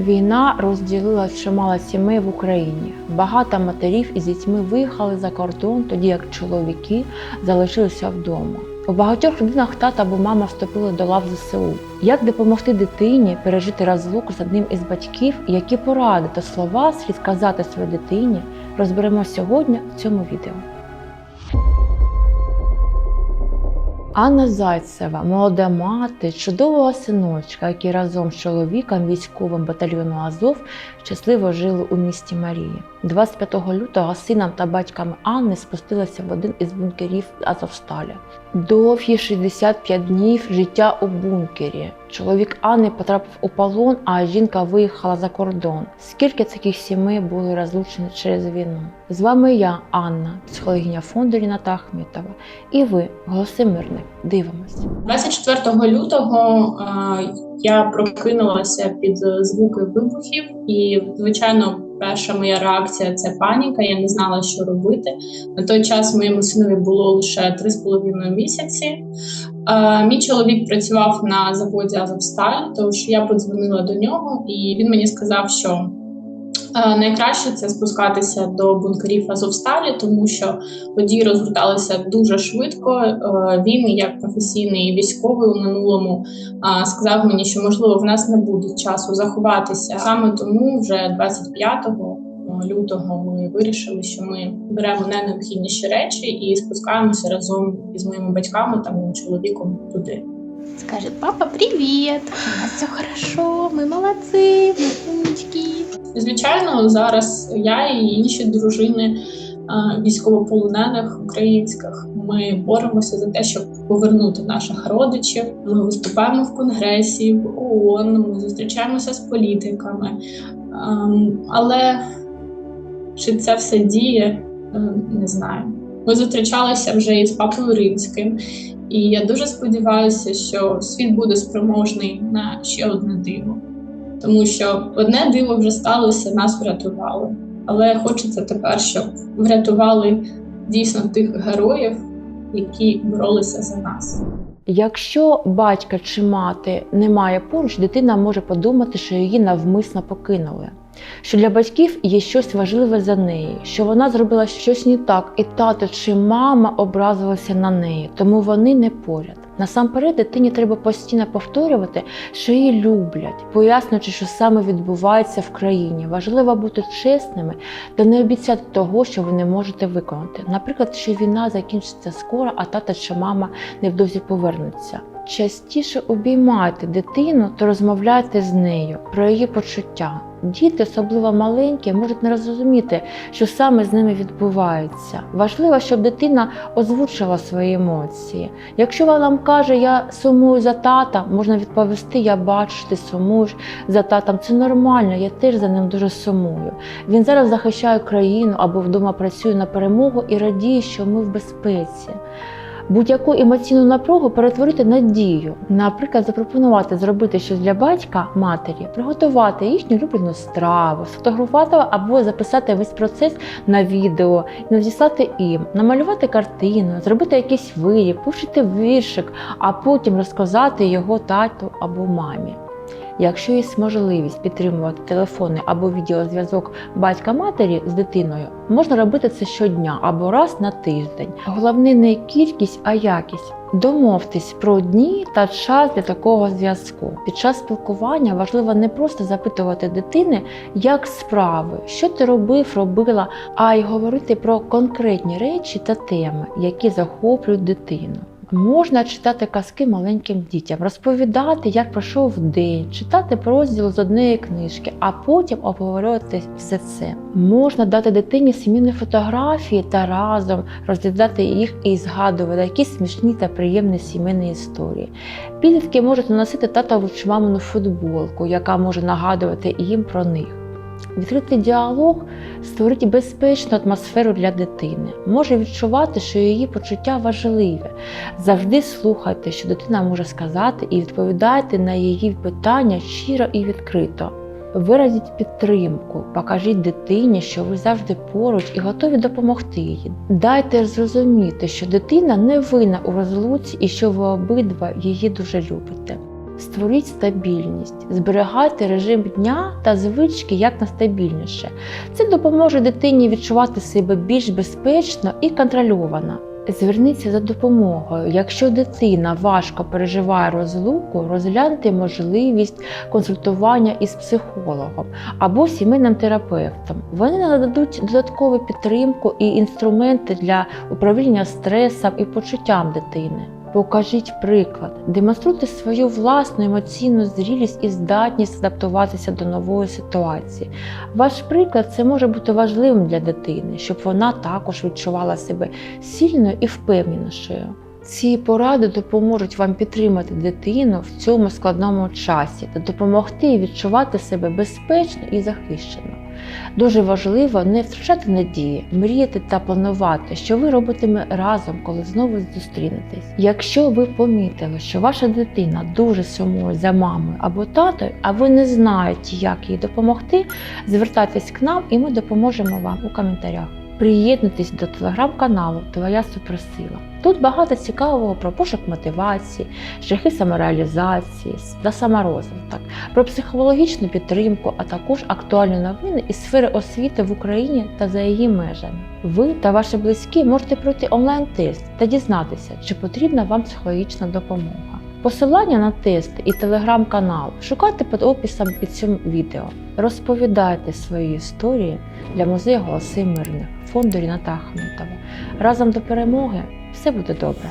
Війна розділила чимало сімей в Україні. Багато матерів із дітьми виїхали за кордон, тоді як чоловіки залишилися вдома. У багатьох родинах тата або мама вступили до лав ЗСУ. Як допомогти дитині пережити розлуку з одним із батьків, які поради та слова слід сказати своїй дитині, розберемо сьогодні в цьому відео. Анна Зайцева, молода мати, чудового синочка, які разом з чоловіком військовим батальйону Азов щасливо жили у місті Марії. 25 лютого сином та батьками Анни спустилися в один із бункерів Азовсталі. Довгі 65 днів життя у бункері. Чоловік Анни потрапив у полон, а жінка виїхала за кордон. Скільки таких сімей були розлучені через війну? З вами я, Анна, психологиня фонду Ріната Ахметова, і ви, голоси мирних. Дивимось. 24 лютого е, я прокинулася під звуки вибухів, і звичайно, перша моя реакція це паніка. Я не знала, що робити. На той час моєму синові було лише 3,5 місяці. Мій чоловік працював на заводі Азовсталь, тож я подзвонила до нього, і він мені сказав, що найкраще це спускатися до бункерів Азовсталі, тому що події розгорталися дуже швидко. Е, Він, як професійний військовий у минулому, а, сказав мені, що можливо в нас не буде часу заховатися. Саме тому вже 25 лютого ми вирішили, що ми беремо найнеобхідніші речі і спускаємося разом із моїми батьками та моїм чоловіком туди. Скажет, папа, привет, у нас все хорошо, мы молодцы, мы умнички. Звичайно, зараз я і інші дружини військовополонених українських. Ми боремося за те, щоб повернути наших родичів. Ми виступаємо в конгресі, в ООН, ми зустрічаємося з політиками. Але чи це все діє, Е, не знаю. Ми зустрічалися вже із папою римським, і я дуже сподіваюся, що світ буде спроможний на ще одне диво тому що одне диво вже сталося, нас врятували. Але хочеться тепер, щоб врятували дійсно тих героїв, які боролися за нас. Якщо батька чи мати немає поруч, дитина може подумати, що її навмисно покинули. Що для батьків є щось важливе за неї, що вона зробила щось не так, і тато чи мама образилися на неї, тому вони не поряд. Насамперед, дитині треба постійно повторювати, що її люблять, пояснюючи, що саме відбувається в країні. Важливо бути чесними та не обіцяти того, що ви не можете виконати. Наприклад, що війна закінчиться скоро, а тата чи мама невдовзі повернуться. Частіше обіймайте дитину та розмовляйте з нею про її почуття. Діти, особливо маленькі, можуть не розуміти, що саме з ними відбувається. Важливо, щоб дитина озвучила свої емоції. Якщо вона вам каже, я сумую за тата, можна відповісти, я бачу, ти сумуєш за татом. Це нормально, я теж за ним дуже сумую. Він зараз захищає країну або вдома працює на перемогу і радіє, що ми в безпеці. Будь-яку емоційну напругу перетворити на дію. Наприклад, запропонувати зробити щось для батька, матері, приготувати їхню улюблену страву, сфотографувати або записати весь процес на відео надіслати їм, намалювати картину, зробити якийсь виріб, повчити віршик, а потім розказати його тату або мамі. Якщо є можливість підтримувати телефонний або відеозв'язок батька-матері з дитиною, можна робити це щодня або раз на тиждень. Головне не кількість, а якість. Домовтесь про дні та час для такого зв'язку. Під час спілкування важливо не просто запитувати дитини, як справи, що ти робив, робила, а й говорити про конкретні речі та теми, які захоплюють дитину. Можна читати казки маленьким дітям, розповідати, як пройшов день, читати розділ з однієї книжки, а потім обговорювати все це. Можна дати дитині сімейні фотографії та разом розглядати їх і згадувати якісь смішні та приємні сімейні історії. Підлітки можуть наносити татову чи мамину футболку, яка може нагадувати їм про них. Відкритий діалог створить безпечну атмосферу для дитини, може відчувати, що її почуття важливе. Завжди слухайте, що дитина може сказати, і відповідайте на її питання щиро і відкрито. Виразіть підтримку, покажіть дитині, що ви завжди поруч і готові допомогти їй. Дайте зрозуміти, що дитина не винна у розлуці і що ви обидва її дуже любите. Створіть стабільність, зберігайте режим дня та звички як найстабільніше. Це допоможе дитині відчувати себе більш безпечно і контрольовано. Зверніться за допомогою. Якщо дитина важко переживає розлуку, розгляньте можливість консультування із психологом або сімейним терапевтом. Вони нададуть додаткову підтримку і інструменти для управління стресом і почуттям дитини. Покажіть приклад, демонструйте свою власну емоційну зрілість і здатність адаптуватися до нової ситуації. Ваш приклад це може бути важливим для дитини, щоб вона також відчувала себе сильною і впевненішою. Ці поради допоможуть вам підтримати дитину в цьому складному часі та допомогти їй відчувати себе безпечно і захищено. Дуже важливо не втрачати надії, мріяти та планувати, що ви робитиме разом, коли знову зустрінетесь. Якщо ви помітили, що ваша дитина дуже сумує за мамою або татою, а ви не знаєте, як їй допомогти, звертайтесь к нам і ми допоможемо вам у коментарях. Приєднуйтесь до телеграм-каналу Твоя суперсила. Тут багато цікавого про пошук мотивації, шляхи самореалізації та саморозвиток, про психологічну підтримку, а також актуальні новини із сфери освіти в Україні та за її межами. Ви та ваші близькі можете пройти онлайн-тест та дізнатися, чи потрібна вам психологічна допомога. Посилання на тест і телеграм-канал шукайте під описом під цим відео. Розповідайте свої історії для музею Голоси Мирних фонду Ріната Ахметова. Разом до перемоги все буде добре.